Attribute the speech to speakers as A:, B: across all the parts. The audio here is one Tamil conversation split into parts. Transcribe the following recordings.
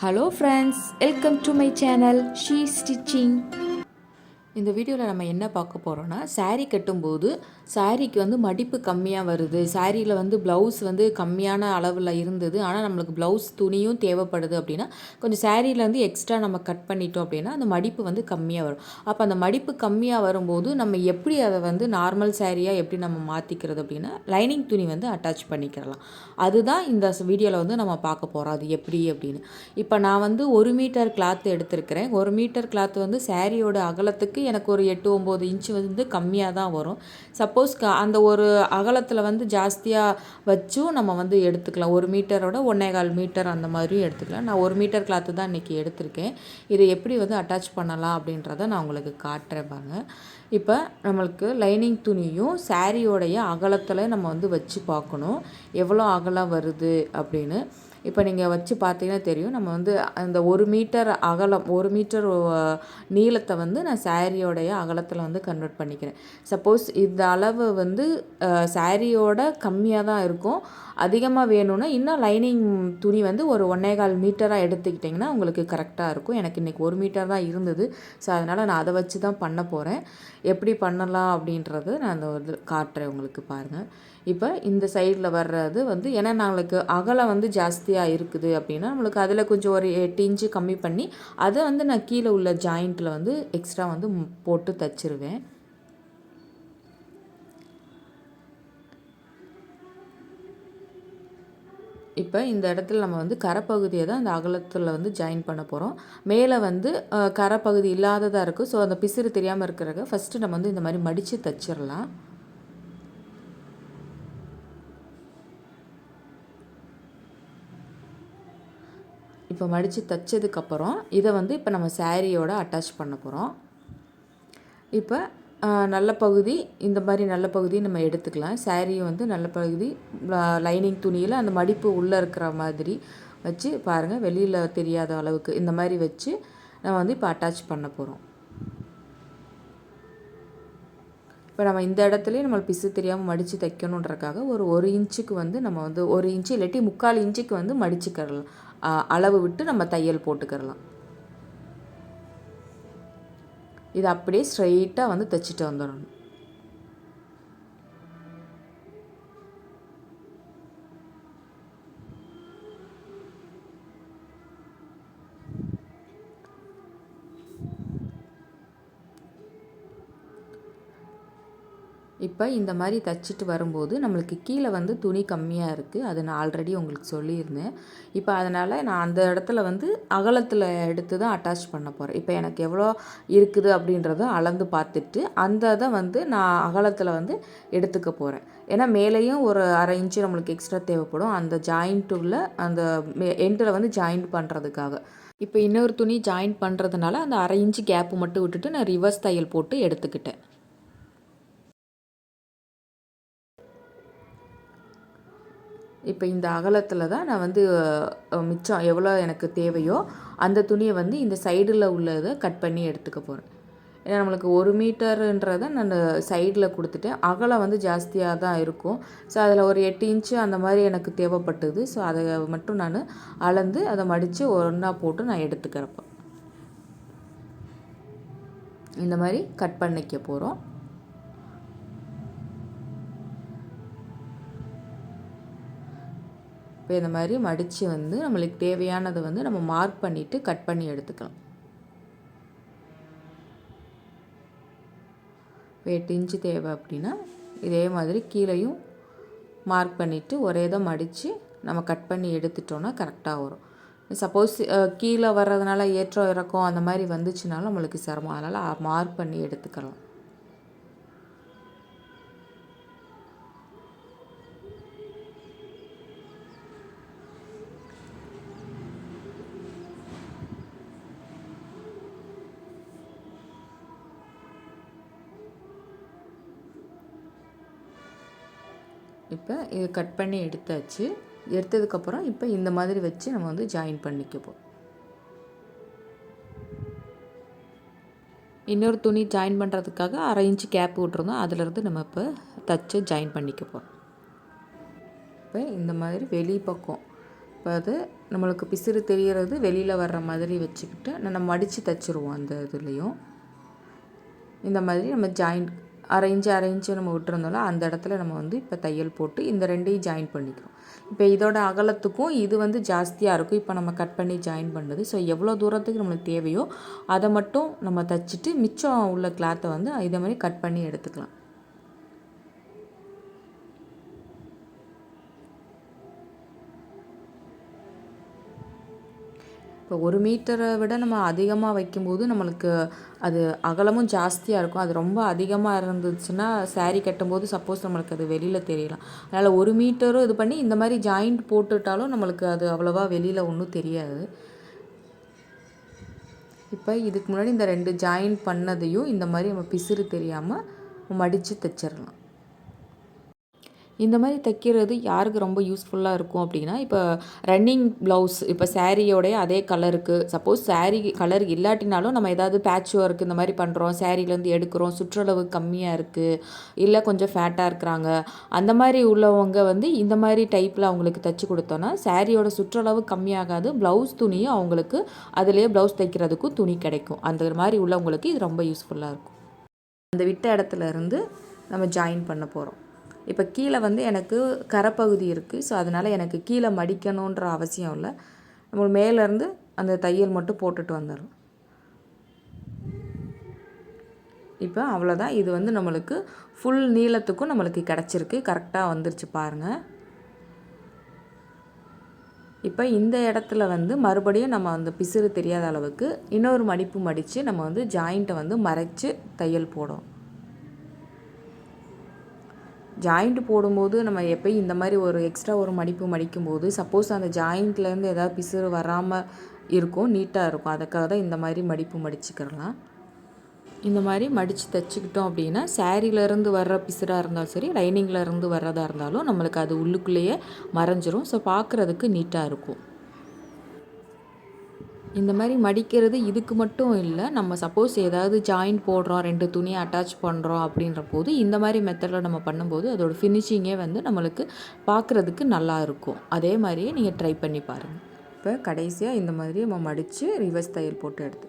A: hello friends welcome to my channel she stitching இந்த வீடியோவில் நம்ம என்ன பார்க்க போகிறோன்னா சாரீ கட்டும்போது சாரீக்கு வந்து மடிப்பு கம்மியாக வருது. சாரியில் வந்து ப்ளவுஸ் வந்து கம்மியான அளவில் இருந்தது. ஆனால் நம்மளுக்கு ப்ளவுஸ் துணியும் தேவைப்படுது அப்படின்னா கொஞ்சம் சாரியில் வந்து எக்ஸ்ட்ரா நம்ம கட் பண்ணிட்டோம் அப்படின்னா அந்த மடிப்பு வந்து கம்மியாக வரும். அப்போ அந்த மடிப்பு கம்மியாக வரும்போது நம்ம எப்படி அதை வந்து நார்மல் சாரியாக எப்படி நம்ம மாற்றிக்கிறது அப்படின்னா லைனிங் துணி வந்து அட்டாச் பண்ணிக்கிறலாம். அதுதான் இந்த வீடியோவில் வந்து நம்ம பார்க்க போகிறோம் அது எப்படி அப்படின்னு. இப்போ நான் வந்து ஒரு மீட்டர் கிளாத் எடுத்திருக்கிறேன். ஒரு மீட்டர் கிளாத் வந்து சாரியோட அகலத்துக்கு எனக்கு ஒரு எட்டு ஒம்பது இன்ச்சு வந்து கம்மியாக தான் வரும். சப்போஸ் க அந்த ஒரு அகலத்தில் வந்து ஜாஸ்தியாக வச்சும் நம்ம வந்து எடுத்துக்கலாம். ஒரு மீட்டரோட ஒன்றே கால் மீட்டர் அந்த மாதிரியும் எடுத்துக்கலாம். நான் ஒரு மீட்டர் கிளாத்து தான் இன்றைக்கி எடுத்திருக்கேன். இதை எப்படி வந்து அட்டாச் பண்ணலாம் அப்படின்றத நான் உங்களுக்கு காட்டுறேன் பாருங்க. இப்போ நம்மளுக்கு லைனிங் துணியும் சாரியோடைய அகலத்தில் நம்ம வந்து வச்சு பார்க்கணும். எவ்வளோ அகலம் வருது அப்படின்னு. இப்போ நீங்கள் வச்சு பார்த்தீங்கன்னா தெரியும். நம்ம வந்து அந்த ஒரு மீட்டர் அகலம் ஒரு மீட்டர் நீளத்தை வந்து நான் சாரியோடைய அகலத்தில் வந்து கன்வெர்ட் பண்ணிக்கிறேன். சப்போஸ் இந்த அளவு வந்து சாரியோட கம்மியாக தான் இருக்கும். அதிகமாக வேணும்னா இன்னும் லைனிங் துணி வந்து ஒரு ஒன்றே கால் மீட்டராக எடுத்துக்கிட்டிங்கன்னா உங்களுக்கு கரெக்டாக இருக்கும். எனக்கு இன்றைக்கி ஒரு மீட்டர் தான் இருந்தது. ஸோ அதனால் நான் அதை வச்சு தான் பண்ண போகிறேன் எப்படி பண்ணலாம் அப்படின்றத நான் அந்த காட்டுறேன் உங்களுக்கு பாருங்கள் இப்போ இந்த சைடில் வர்றது வந்து ஏன்னா நம்மளுக்கு அகலம் வந்து ஜாஸ்தியாக இருக்குது அப்படின்னா நம்மளுக்கு அதில் கொஞ்சம் ஒரு எட்டு இன்ச்சு கம்மி பண்ணி அதை வந்து நான் கீழே உள்ள ஜாயிண்ட்டில் வந்து எக்ஸ்ட்ரா வந்து போட்டு தச்சிருவேன். இப்போ இந்த இடத்துல நம்ம வந்து கரைப்பகுதியை தான் அந்த அகலத்தில் வந்து ஜாயின் பண்ண போகிறோம் மேலே வந்து கரைப்பகுதி இல்லாததாக இருக்கும் ஸோ அந்த பிசிறு தெரியாமல் இருக்கிறக்க ஃபஸ்ட்டு நம்ம வந்து இந்த மாதிரி மடித்து தச்சிடலாம் இப்போ மடித்து தைச்சதுக்கப்புறம் இதை வந்து இப்போ நம்ம சாரியோட அட்டாச் பண்ண போகிறோம் இப்போ நல்ல பகுதி இந்த மாதிரி நல்ல பகுதி நம்ம எடுத்துக்கலாம். சாரியை வந்து நல்ல பகுதி லைனிங் துணியில் அந்த மடிப்பு உள்ளே இருக்கிற மாதிரி வச்சு பாருங்கள் வெளியில் தெரியாத அளவுக்கு இந்த மாதிரி வச்சு நம்ம வந்து இப்போ அட்டாச் பண்ண போகிறோம் இப்போ நம்ம இந்த இடத்துலையும் நம்ம பிசு தெரியாமல் மடித்து தைக்கணுன்றக்காக ஒரு ஒரு இன்ச்சுக்கு வந்து நம்ம வந்து ஒரு இன்ச்சு இல்லாட்டி முக்கால் இன்ச்சுக்கு வந்து மடிச்சுக்கிறலாம். அளவு விட்டு நம்ம தையல் போட்டுக்கிறலாம் இது அப்படியே ஸ்ட்ரைட்டாக வந்து தைச்சிட்டு வந்துடணும். இப்போ இந்த மாதிரி தைச்சிட்டு வரும்போது நம்மளுக்கு கீழே வந்து துணி கம்மியாக இருக்குது. அது நான் ஆல்ரெடி உங்களுக்கு சொல்லியிருந்தேன். இப்போ அதனால் நான் அந்த இடத்துல வந்து அகலத்தில் எடுத்து தான் அட்டாச் பண்ண போகிறேன் இப்போ எனக்கு எவ்வளோ இருக்குது அப்படின்றத அளந்து பார்த்துட்டு அந்த இதை வந்து நான் அகலத்தில் வந்து எடுத்துக்க போகிறேன் ஏன்னா மேலேயும் ஒரு அரை இன்ச்சு நம்மளுக்கு எக்ஸ்ட்ரா தேவைப்படும். அந்த ஜாயிண்ட்டுள்ள அந்த எண்டில் வந்து ஜாயிண்ட் பண்ணுறதுக்காக இப்போ இன்னொரு துணி ஜாயின் பண்ணுறதுனால அந்த அரை இன்ச்சு கேப்பு மட்டும் விட்டுட்டு நான் ரிவர்ஸ் தையல் போட்டு எடுத்துக்கிட்டேன். இப்போ இந்த அகலத்தில் தான் நான் வந்து மிச்சம் எவ்வளோ எனக்கு தேவையோ அந்த துணியை வந்து இந்த சைடில் உள்ளதை கட் பண்ணி எடுத்துக்க போகிறேன் ஏன்னா நம்மளுக்கு ஒரு மீட்டருன்றதை நான் சைடில் கொடுத்துட்டேன். அகலம் வந்து ஜாஸ்தியாக தான் இருக்கும். ஸோ அதில் ஒரு எட்டு இன்ச்சு அந்த மாதிரி எனக்கு தேவைப்பட்டது. ஸோ அதை மட்டும் நான் அளந்து அதை மடித்து ஒன்றா போட்டு நான் எடுத்துக்கிறப்ப. இந்த மாதிரி கட் பண்ணிக்க போகிறோம் இப்போ இந்த மாதிரி மடித்து வந்து நம்மளுக்கு தேவையானதை வந்து நம்ம மார்க் பண்ணிவிட்டு கட் பண்ணி எடுத்துக்கலாம். இப்போ எட்டு இன்ச்சு தேவை அப்படின்னா இதே மாதிரி கீழேயும் மார்க் பண்ணிவிட்டு ஒரே இதை மடித்து நம்ம கட் பண்ணி எடுத்துட்டோன்னா கரெக்டாக வரும். சப்போஸ் கீழே வர்றதுனால ஏற்றம் இறக்கம் அந்த மாதிரி வந்துச்சுனாலும் நம்மளுக்கு சிரமம். அதனால் மார்க் பண்ணி எடுத்துக்கலாம். இப்போ இது கட் பண்ணி எடுத்தாச்சு. எடுத்ததுக்கப்புறம் இப்போ இந்த மாதிரி வச்சு நம்ம வந்து ஜாயின் பண்ணிக்கப்போம். இன்னொரு துணி ஜாயின் பண்ணுறதுக்காக அரை இன்ச்சு கேப் விட்ருந்தோம் அதிலிருந்து நம்ம இப்போ தச்சு ஜாயின் பண்ணிக்க போகிறோம் இப்போ இந்த மாதிரி வெளி பக்கம். இப்போ அது நம்மளுக்கு பிசிறு தெரிகிறது வெளியில் வர்ற மாதிரி வச்சுக்கிட்டு நம்ம மடித்து தச்சுருவோம் அந்த இதுலேயும். இந்த மாதிரி நம்ம ஜாயின் அரைஞ்சு அரைஞ்சு நம்ம விட்டுருந்தோம்னா அந்த இடத்துல நம்ம வந்து இப்போ தையல் போட்டு இந்த ரெண்டையும் ஜாயின் பண்ணிக்கிறோம். இப்போ இதோட அகலத்துக்கும் இது வந்து ஜாஸ்தியாக இருக்கும். இப்போ நம்ம கட் பண்ணி ஜாயின் பண்ணுறது ஸோ எவ்வளோ தூரத்துக்கு நம்மளுக்கு தேவையோ அதை மட்டும் நம்ம தைச்சிட்டு மிச்சம் உள்ள கிளாத்தை வந்து இதே மாதிரி கட் பண்ணி எடுத்துக்கலாம். இப்போ ஒரு மீட்டரை விட நம்ம அதிகமாக வைக்கும்போது நம்மளுக்கு அது அகலமும் ஜாஸ்தியாக இருக்கும். அது ரொம்ப அதிகமாக இருந்துச்சுன்னா சேரீ கட்டும்போது சப்போஸ் நம்மளுக்கு அது வெளியில் தெரியலாம். அதனால் ஒரு மீட்டரும் இது பண்ணி இந்த மாதிரி ஜாயிண்ட் போட்டுட்டாலும் நம்மளுக்கு அது அவ்வளோவா வெளியில் ஒன்றும் தெரியாது. இப்போ இதுக்கு முன்னாடி இந்த ரெண்டு ஜாயின் பண்ணதையும் இந்த மாதிரி நம்ம பிசிறு தெரியாமல் மடித்து தைச்சிடலாம் இந்த மாதிரி தைக்கிறது யாருக்கு ரொம்ப யூஸ்ஃபுல்லாக இருக்கும் அப்படின்னா இப்போ ரன்னிங் ப்ளவுஸ் இப்போ சாரியோடைய அதே கலருக்கு சப்போஸ் சாரீ கலர் இல்லாட்டினாலும் நம்ம ஏதாவது பேட்ச் ஒர்க் இந்த மாதிரி பண்ணுறோம் சாரீலேருந்து எடுக்கிறோம் சுற்றளவு கம்மியாக இருக்குது இல்லை கொஞ்சம் ஃபேட்டாக இருக்கிறாங்க அந்த மாதிரி உள்ளவங்க வந்து இந்த மாதிரி டைப்பில் அவங்களுக்கு தைச்சி கொடுத்தோன்னா சாரியோட சுற்றளவு கம்மியாகாது ப்ளவுஸ் துணியும் அவங்களுக்கு அதுலேயே ப்ளவுஸ் தைக்கிறதுக்கும் துணி கிடைக்கும். அந்த மாதிரி உள்ளவங்களுக்கு இது ரொம்ப யூஸ்ஃபுல்லாக இருக்கும். அந்த விட்ட இடத்துல இருந்து நம்ம ஜாயின் பண்ண போகிறோம் இப்போ கீழே வந்து எனக்கு கரைப்பகுதி இருக்குது ஸோ அதனால் எனக்கு கீழே மடிக்கணுன்ற அவசியம் இல்லை. நம்ம மேலேருந்து அந்த தையல் மட்டும் போட்டுட்டு வந்துடும் இப்போ அவ்வளோதான். இது வந்து நம்மளுக்கு ஃபுல் நீளத்துக்கும் நம்மளுக்கு கிடச்சிருக்கு. கரெக்டாக வந்துருச்சு பாருங்கள் இப்போ இந்த இடத்துல வந்து மறுபடியும் நம்ம அந்த பிசுறு தெரியாத அளவுக்கு இன்னொரு மடிப்பு மடித்து நம்ம வந்து ஜாயிண்ட்டை வந்து மறைச்சு தையல் போடும் ஜாயிண்ட் போடும்போது நம்ம எப்போயும் இந்த மாதிரி ஒரு எக்ஸ்ட்ரா ஒரு மடிப்பு மடிக்கும்போது சப்போஸ் அந்த ஜாயிண்ட்லேருந்து ஏதாவது பிசுறு வராமல் இருக்கும் நீட்டாக இருக்கும். அதுக்காக தான் இந்த மாதிரி மடிப்பு மடிச்சுக்கிறலாம். இந்த மாதிரி மடித்து தைச்சிக்கிட்டோம் அப்படின்னா சேரீலேருந்து வர்ற பிசுறாக இருந்தாலும் சரி லைனிங்கில் இருந்து வர்றதா இருந்தாலும் நம்மளுக்கு அது உள்ளுக்குள்ளேயே மறைஞ்சிரும். ஸோ பார்க்குறதுக்கு நீட்டாக இருக்கும். இந்த மாதிரி மடிக்கிறது இதுக்கு மட்டும் இல்லை நம்ம சப்போஸ் ஏதாவது ஜாயின் போடுறோம் ரெண்டு துணியை அட்டாச் பண்ணுறோம் அப்படின்ற போது இந்த மாதிரி மெத்தடில் நம்ம பண்ணும்போது அதோட ஃபினிஷிங்கே வந்து நம்மளுக்கு பார்க்குறதுக்கு நல்லா இருக்கும். அதே மாதிரியே நீங்கள் ட்ரை பண்ணி பாருங்கள் இப்போ கடைசியாக இந்த மாதிரி நம்ம மடித்து ரிவர்ஸ் தையல் போட்டு எடுத்து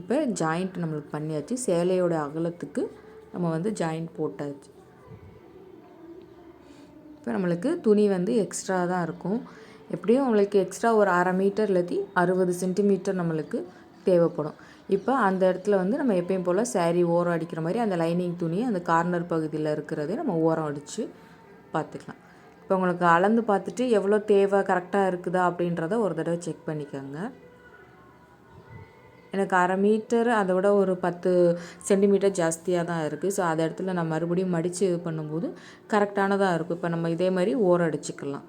A: இப்போ ஜாயிண்ட் நம்மளுக்கு பண்ணியாச்சு. சேலையோட அகலத்துக்கு நம்ம வந்து ஜாயிண்ட் போட்டாச்சு. இப்போ நம்மளுக்கு துணி வந்து எக்ஸ்ட்ரா தான் இருக்கும். எப்படியும் உங்களுக்கு எக்ஸ்ட்ரா ஒரு அரை மீட்டர் இல்லாட்டி அறுபது சென்டிமீட்டர் நம்மளுக்கு தேவைப்படும். இப்போ அந்த இடத்துல வந்து நம்ம எப்பயும் போல் சேரீ ஓரம் அடிக்கிற மாதிரி அந்த லைனிங் துணி அந்த கார்னர் பகுதியில் இருக்கிறதே நம்ம ஓரம் அடித்து பார்த்துக்கலாம். இப்போ உங்களுக்கு அளந்து பார்த்துட்டு எவ்வளோ தேவை கரெக்டாக இருக்குதா அப்படின்றத ஒரு தடவை செக் பண்ணிக்கோங்க. எனக்கு அரை மீட்டர் அதை விட ஒரு பத்து சென்டிமீட்டர் ஜாஸ்தியாக தான் இருக்குது ஸோ அந்த இடத்துல நான் மறுபடியும் மடித்து இது பண்ணும்போது கரெக்டானதாக இருக்கும். இப்போ நம்ம இதே மாதிரி ஓரம் அடிச்சுக்கலாம்.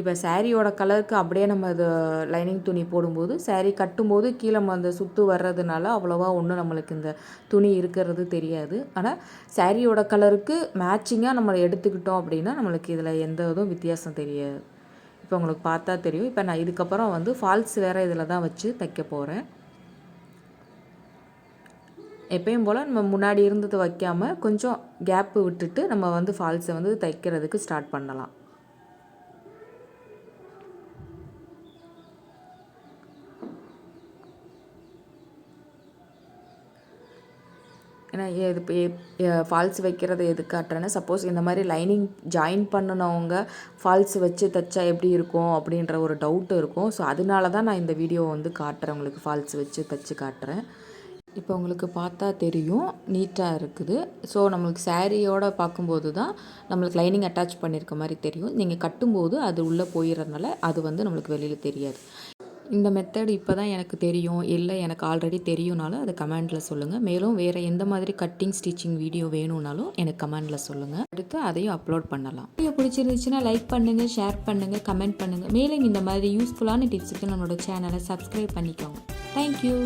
A: இப்போ சாரியோட கலருக்கு அப்படியே நம்ம இது லைனிங் துணி போடும்போது saree கட்டும்போது கீழே அந்த சுற்று வர்றதுனால அவ்வளோவா ஒன்றும் நம்மளுக்கு இந்த துணி இருக்கிறது தெரியாது. ஆனால் சாரியோட கலருக்கு மேட்சிங்காக நம்ம எடுத்துக்கிட்டோம் அப்படின்னா நம்மளுக்கு இதில் எந்த இதுவும் வித்தியாசம் தெரியாது. இப்போ உங்களுக்கு பார்த்தா தெரியும். இப்போ நான் இதுக்கப்புறம் வந்து ஃபால்ஸ் வேறு இதில் தான் வச்சு தைக்க போகிறேன் எப்பயும் போல் நம்ம முன்னாடி இருந்தது வைக்காமல் கொஞ்சம் கேப்பு விட்டுட்டு நம்ம வந்து ஃபால்ஸை வந்து தைக்கிறதுக்கு ஸ்டார்ட் பண்ணலாம். இது ஃபால்ஸ் வைக்கிறது எதுக்கு காட்டுறேன்னா சப்போஸ் இந்த மாதிரி லைனிங் ஜாயின் பண்ணினவங்க ஃபால்ஸ் வச்சு தைச்சா எப்படி இருக்கும் அப்படின்ற ஒரு டவுட் இருக்கும். ஸோ அதனால தான் நான் இந்த வீடியோ வந்து காட்டுறேன். உங்களுக்கு ஃபால்ஸ் வச்சு தைச்சு காட்டுறேன். இப்போ உங்களுக்கு பார்த்தா தெரியும் நீட்டாக இருக்குது. ஸோ நம்மளுக்கு சாரியோட பார்க்கும்போது தான் நம்மளுக்கு லைனிங் அட்டாச் பண்ணியிருக்க மாதிரி தெரியும். நீங்கள் கட்டும்போது அது உள்ளே போயிடுறதுனால அது வந்து நம்மளுக்கு வெளியில் தெரியாது. இந்த மெத்தட் இப்போ தான் எனக்கு தெரியும். இல்லை எனக்கு ஆல்ரெடி தெரியும்னாலும் அதை கமெண்டில் சொல்லுங்கள் மேலும் வேறு எந்த மாதிரி கட்டிங் ஸ்டிச்சிங் வீடியோ வேணும்னாலும் எனக்கு கமெண்டில் சொல்லுங்கள் அடுத்து அதையும் அப்லோட் பண்ணலாம். வீடியோ பிடிச்சிருந்துச்சுன்னா லைக் பண்ணுங்கள் ஷேர் பண்ணுங்கள் கமெண்ட் பண்ணுங்கள் மேலும் இந்த மாதிரி யூஸ்ஃபுல்லான டிப்ஸுக்கு நம்மளோட சேனலை சப்ஸ்கிரைப் பண்ணிக்கோங்க. தேங்க்யூ